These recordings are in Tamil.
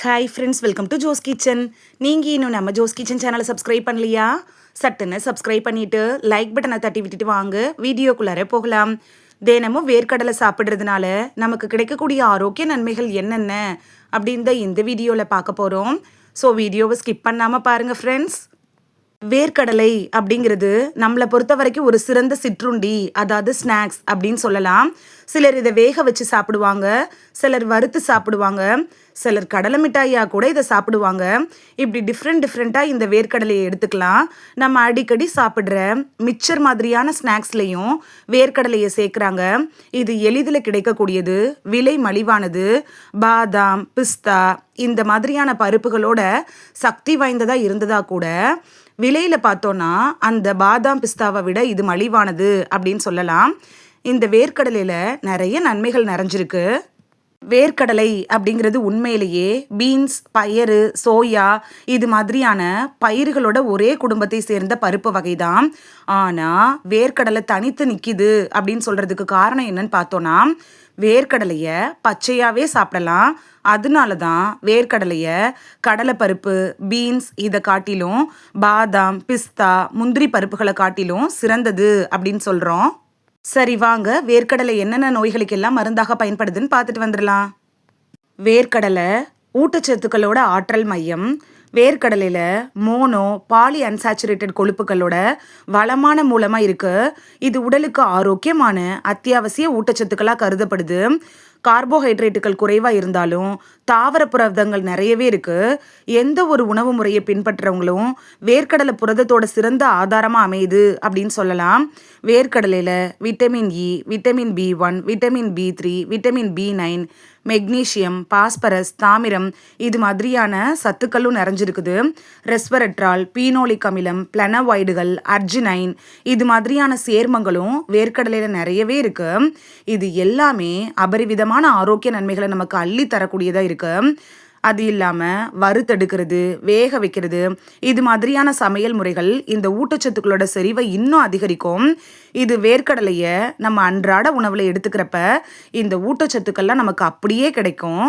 Hi friends welcome to Jo's kitchen நீங்கள் இன்னும் நம்ம ஜோஸ் கிச்சன் சேனலை சப்ஸ்கிரைப் பண்ணலையா? சட்டுன்னு சப்ஸ்கிரைப் பண்ணிவிட்டு லைக் பட்டனை தட்டி விட்டுட்டு வாங்க. வீடியோக்குள்ளார போகலாம். தினமும் வேர்க்கடலை சாப்பிட்றதுனால நமக்கு கிடைக்கக்கூடிய ஆரோக்கிய நன்மைகள் என்னென்ன? அப்படின்னு தான் இந்த வீடியோவில் பார்க்க போகிறோம் ஸோ வீடியோவை ஸ்கிப் பண்ணாமல் பாருங்கள் ஃப்ரெண்ட்ஸ் வேர்க்கடலை அப்படிங்கிறது நம்மளை பொறுத்த வரைக்கும் ஒரு சிறந்த சிற்றுண்டி அதாவது ஸ்நாக்ஸ் அப்படின்னு சொல்லலாம். சிலர் இதை வேக வச்சு சாப்பிடுவாங்க சிலர் வறுத்து சாப்பிடுவாங்க. சிலர் கடலை மிட்டாயாக கூட இதை சாப்பிடுவாங்க. இப்படி டிஃப்ரெண்ட் டிஃப்ரெண்ட்டாக இந்த வேர்க்கடலையை எடுத்துக்கலாம். நம்ம அடிக்கடி சாப்பிட்ற மிக்சர் மாதிரியான ஸ்நாக்ஸ்லேயும் வேர்க்கடலையை சேர்க்குறாங்க. இது எளிதில் கிடைக்கக்கூடியது விலை மலிவானது. பாதாம் பிஸ்தா இந்த மாதிரியான பருப்புகளோட சக்தி வாய்ந்ததாக இருந்ததா கூட விலையில் பார்த்தோன்னா அந்த பாதாம் பிஸ்தாவை விட இது மலிவானது அப்படின்னு சொல்லலாம். இந்த வேர்க்கடலையில் நிறைய நன்மைகள் நிறைஞ்சிருக்கு. வேர்க்கடலை அப்படிங்கிறது உண்மையிலேயே பீன்ஸ் பயறு சோயா இது மாதிரியான பயிர்களோட ஒரே குடும்பத்தை சேர்ந்த பருப்பு வகை தான் ஆனால் வேர்க்கடலை தனித்து நிற்கிது அப்படின்னு சொல்கிறதுக்கு காரணம் என்னன்னு பார்த்தோன்னா வேர்க்கடலையை பச்சையாகவே சாப்பிடலாம். அதனால தான் வேர்க்கடலையை கடலைப்பருப்பு பீன்ஸ் இதை காட்டிலும் பாதாம் பிஸ்தா முந்திரி பருப்புகளை காட்டிலும் சிறந்தது அப்படின்னு சொல்கிறோம் சரி வாங்க. வேர்க்கடலை என்னென்ன நோய்களுக்கெல்லாம் மருந்தாக பயன்படுதுன்னு பார்த்துட்டு வந்துடலாம். வேர்க்கடலை ஊட்டச்சத்துக்களோட ஆற்றல் மையம். வேர்க்கடலையில் மோனோ பாலி அன்சாச்சுரேட்டட் கொழுப்புகளோட வளமான மூலமாக இருக்குது இது உடலுக்கு ஆரோக்கியமான அத்தியாவசிய ஊட்டச்சத்துக்களாக கருதப்படுது. கார்போஹைட்ரேட்டுகள் குறைவாக இருந்தாலும் தாவர புரதங்கள் நிறையவே இருக்குது எந்த ஒரு உணவு முறையை பின்பற்றுறவங்களும் வேர்க்கடலை புரதத்தோட சிறந்த ஆதாரமாக அமையுது அப்படின்னு சொல்லலாம். வேர்க்கடலையில் vitamin E vitamin B one vitamin B three vitamin B nine magnesium phosphorus தாமிரம் இது மாதிரியான சத்துக்களும் நிறைஞ்சிருக்குது. ரெஸ்வரட்ரால் பீனோலிக் அமிலம் பிளனவாய்டுகள் அர்ஜினைன் இது மாதிரியான சேர்மங்களும் வேர்க்கடலையில் நிறையவே இருக்கு. இது எல்லாமே அபரிவிதமான ஆரோக்கிய நன்மைகளை நமக்கு அள்ளி தரக்கூடியதாக இருக்குது அது இல்லாமல் வறுத்தெடுக்கிறது வேக வைக்கிறது இது மாதிரியான சமையல் முறைகள் இந்த ஊட்டச்சத்துக்களோட செறிவை இன்னும் அதிகரிக்கும். இது வேர்க்கடலையை நம்ம அன்றாட உணவில் எடுத்துக்கிறப்ப இந்த ஊட்டச்சத்துக்கள்லாம் நமக்கு அப்படியே கிடைக்கும்.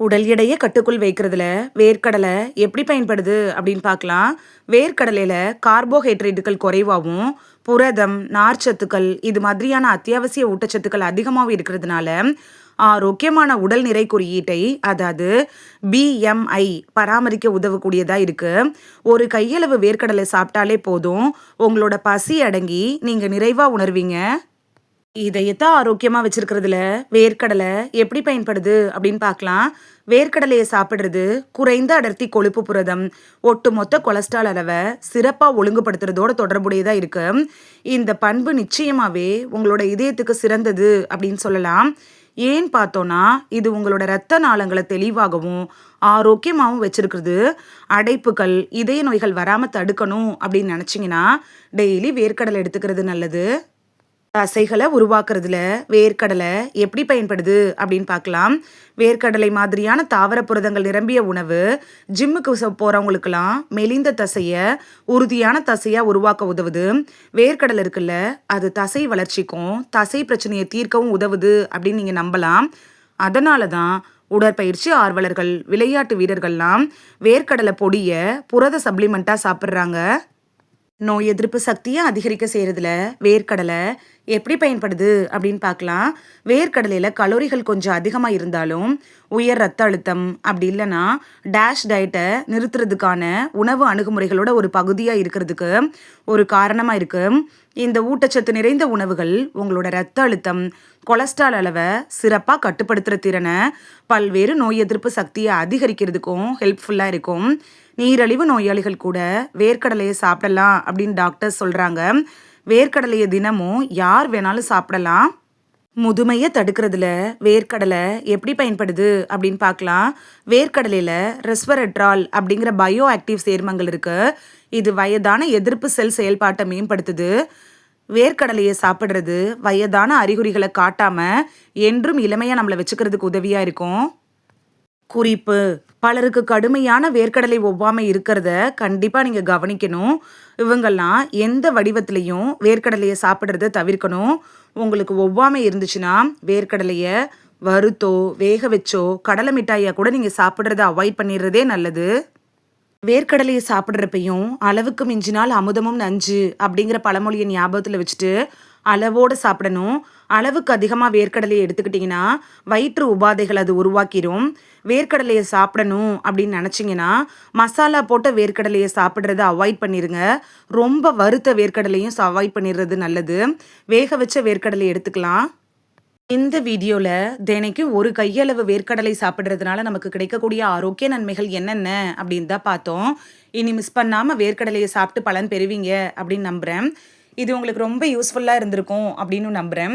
உடல் எடையை கட்டுக்குள் வைக்கிறதுல வேர்க்கடலை எப்படி பயன்படுது அப்படின்னு பார்க்கலாம். வேர்க்கடலையில் கார்போஹைட்ரேட்டுகள் குறைவாகவும் புரதம் நார்ச்சத்துக்கள் இது மாதிரியான அத்தியாவசிய ஊட்டச்சத்துக்கள் அதிகமாகவும் இருக்கிறதுனால ஆரோக்கியமான உடல் நிறை குறியீட்டை அதாவது பிஎம்ஐ பராமரிக்க உதவக்கூடியதாக இருக்குது ஒரு கையளவு வேர்க்கடலை சாப்பிட்டாலே போதும். உங்களோட பசி அடங்கி நீங்கள் நிறைவாக உணர்வீங்க. இதயத்தை ஆரோக்கியமாக வச்சிருக்கிறதுல வேர்க்கடலை எப்படி பயன்படுது அப்படின்னு பார்க்கலாம். வேர்க்கடலையை சாப்பிட்றது குறைந்த அடர்த்தி கொழுப்பு புரதம் ஒட்டுமொத்த கொலஸ்ட்ரால் அளவை சிறப்பாக ஒழுங்குபடுத்துறதோட தொடர்புடையதாக இருக்கு. இந்த பண்பு நிச்சயமாகவே உங்களோட இதயத்துக்கு சிறந்தது அப்படின்னு சொல்லலாம். ஏன் பார்த்தோன்னா இது உங்களோட ரத்த நாளங்களை தெளிவாகவும் ஆரோக்கியமாகவும் வச்சிருக்கிறது. அடைப்புகள் இதய நோய்கள் வராமல் தடுக்கணும் அப்படின்னு நினச்சிங்கன்னா டெய்லி வேர்க்கடலை எடுத்துக்கிறது நல்லது. தசைகளை உருவாக்குறதுல வேர்க்கடலை எப்படி பயன்படுது அப்படின்னு பார்க்கலாம். வேர்க்கடலை மாதிரியான தாவர புரதங்கள் நிரம்பிய உணவு ஜிம்முக்கு போகிறவங்களுக்கெல்லாம் மெலிந்த தசையை உறுதியான தசையாக உருவாக்க உதவுது. வேர்க்கடலை இருக்குல்ல அது தசை வளர்ச்சிக்கும் தசை பிரச்சனையை தீர்க்கவும் உதவுது அப்படின்னு நீங்கள் நம்பலாம். அதனால தான் உடற்பயிற்சி ஆர்வலர்கள் விளையாட்டு வீரர்கள்லாம் வேர்க்கடலை பொடியை புரத சப்ளிமெண்ட்டாக சாப்பிட்றாங்க. நோய் எதிர்ப்பு சக்தியை அதிகரிக்க செய்கிறதுல வேர்க்கடலை எப்படி பயன்படுது அப்படின்னு பார்க்கலாம். வேர்க்கடலையில் கலோரிகள் கொஞ்சம் அதிகமாக இருந்தாலும் உயர் ரத்த அழுத்தம் அப்படி இல்லைன்னா டேஷ் டயட்டை நிறுத்துறதுக்கான உணவு அணுகுமுறைகளோட ஒரு பகுதியாக இருக்கிறதுக்கு ஒரு காரணமாக இருக்குது இந்த ஊட்டச்சத்து நிறைந்த உணவுகள் உங்களோட ரத்த அழுத்தம் கொலஸ்ட்ரால் அளவை சிறப்பாக கட்டுப்படுத்துகிற திறனை பல்வேறு நோய் எதிர்ப்பு சக்தியை அதிகரிக்கிறதுக்கும் ஹெல்ப்ஃபுல்லாக இருக்கும். நீரழிவு நோயாளிகள் கூட வேர்க்கடலையை சாப்பிடலாம் அப்படின்னு டாக்டர் சொல்கிறாங்க வேர்க்கடலையை தினமும் யார் வேணாலும் சாப்பிடலாம். முதுமையை தடுக்கிறதுல வேர்க்கடலை எப்படி பயன்படுது அப்படின்னு பார்க்கலாம். வேர்க்கடலையில் ரெஸ்வரட்ரால் அப்படிங்கிற பயோ ஆக்டிவ் சேர்மங்கள் இருக்குது இது வயதான எதிர்ப்பு செல் செயல்பாட்டை மேம்படுத்துது. வேர்க்கடலையை சாப்பிட்றது வயதான அறிகுறிகளை காட்டாமல் என்றும் இளமையாக நம்மளை வச்சுக்கிறதுக்கு உதவியாக இருக்கும். குறிப்பு. பலருக்கு கடுமையான வேர்க்கடலை ஒவ்வாமை இருக்கிறத கண்டிப்பாக நீங்கள் கவனிக்கணும். இவங்கெல்லாம் எந்த வடிவத்திலையும் வேர்க்கடலையை சாப்பிட்றத தவிர்க்கணும். உங்களுக்கு ஒவ்வாமை இருந்துச்சுன்னா வேர்க்கடலையை வறுத்தோ வேக வச்சோ கடலை மிட்டாயை கூட நீங்கள் சாப்பிட்றத அவாய்ட் பண்ணிடுறதே நல்லது. வேர்க்கடலையை சாப்பிட்றப்பையும் அளவுக்கு மிஞ்சினால் அமுதமும் நஞ்சு அப்படிங்கிற பழமொழியை ஞாபகத்தில் வச்சுட்டு அளவோடு சாப்பிடணும். அளவுக்கு அதிகமாக வேர்க்கடலையை எடுத்துக்கிட்டிங்கன்னா வயிற்று உபாதைகள் அது உருவாக்கிடும் வேர்க்கடலையை சாப்பிடணும் அப்படின்னு நினச்சிங்கன்னா மசாலா போட்ட வேர்க்கடலையை சாப்பிட்றத அவாய்ட் பண்ணிடுங்க ரொம்ப வறுத்த வேர்க்கடலையும் அவாய்ட் பண்ணிடுறது நல்லது. வேக வச்ச வேர்க்கடலை எடுத்துக்கலாம். இந்த வீடியோவில் தினைக்கும் ஒரு கையளவு வேர்க்கடலை சாப்பிட்றதுனால நமக்கு கிடைக்கக்கூடிய ஆரோக்கிய நன்மைகள் என்னென்ன அப்படின்னு தான் பார்த்தோம். இனி மிஸ் பண்ணாமல் வேர்க்கடலையை சாப்பிட்டு பலன் பெறுவீங்க அப்படின்னு நம்புகிறேன் இது உங்களுக்கு ரொம்ப யூஸ்ஃபுல்லாக இருந்திருக்கும் அப்படின்னு நம்புகிறேன்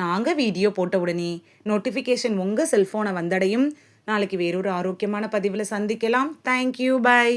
நாங்கள் வீடியோ போட்ட உடனே நோட்டிஃபிகேஷன் உங்கள் செல்ஃபோனை வந்தடையும். நாளைக்கு வேறொரு ஆரோக்கியமான பதிவில் சந்திக்கலாம். Thank you bye